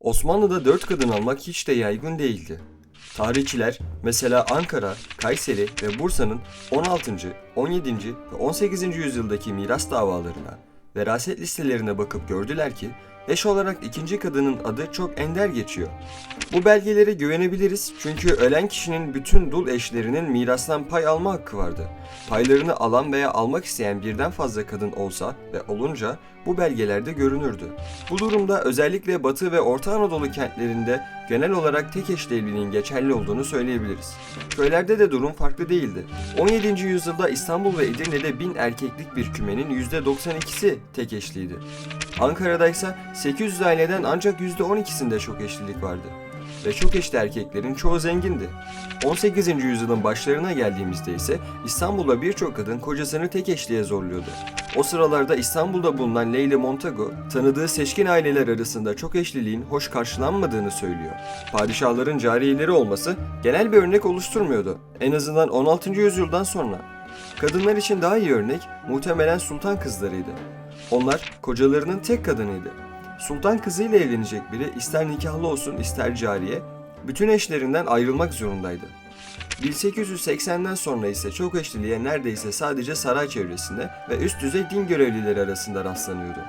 Osmanlı'da dört kadın almak hiç de yaygın değildi. Tarihçiler mesela Ankara, Kayseri ve Bursa'nın 16., 17. ve 18. yüzyıldaki miras davalarına, veraset listelerine bakıp gördüler ki eş olarak ikinci kadının adı çok ender geçiyor. Bu belgelere güvenebiliriz çünkü ölen kişinin bütün dul eşlerinin mirastan pay alma hakkı vardı. Paylarını alan veya almak isteyen birden fazla kadın olsa ve olunca bu belgelerde görünürdü. Bu durumda özellikle Batı ve Orta Anadolu kentlerinde genel olarak tek eşli evliliğin geçerli olduğunu söyleyebiliriz. Köylerde de durum farklı değildi. 17. yüzyılda İstanbul ve Edirne'de bin erkeklik bir kümenin %92'si tek eşliydi. Ankara'da ise 800 aileden ancak %12'sinde çok eşlilik vardı. Ve çok eşli erkeklerin çoğu zengindi. 18. yüzyılın başlarına geldiğimizde ise İstanbul'da birçok kadın kocasını tek eşliğe zorluyordu. O sıralarda İstanbul'da bulunan Leyla Montagu, tanıdığı seçkin aileler arasında çok eşliliğin hoş karşılanmadığını söylüyor. Padişahların cariyeleri olması genel bir örnek oluşturmuyordu. En azından 16. yüzyıldan sonra. Kadınlar için daha iyi örnek muhtemelen sultan kızlarıydı. Onlar kocalarının tek kadınıydı. Sultan kızıyla evlenecek biri ister nikahlı olsun ister cariye, bütün eşlerinden ayrılmak zorundaydı. 1880'den sonra ise çok eşliliğe neredeyse sadece saray çevresinde ve üst düzey din görevlileri arasında rastlanıyordu.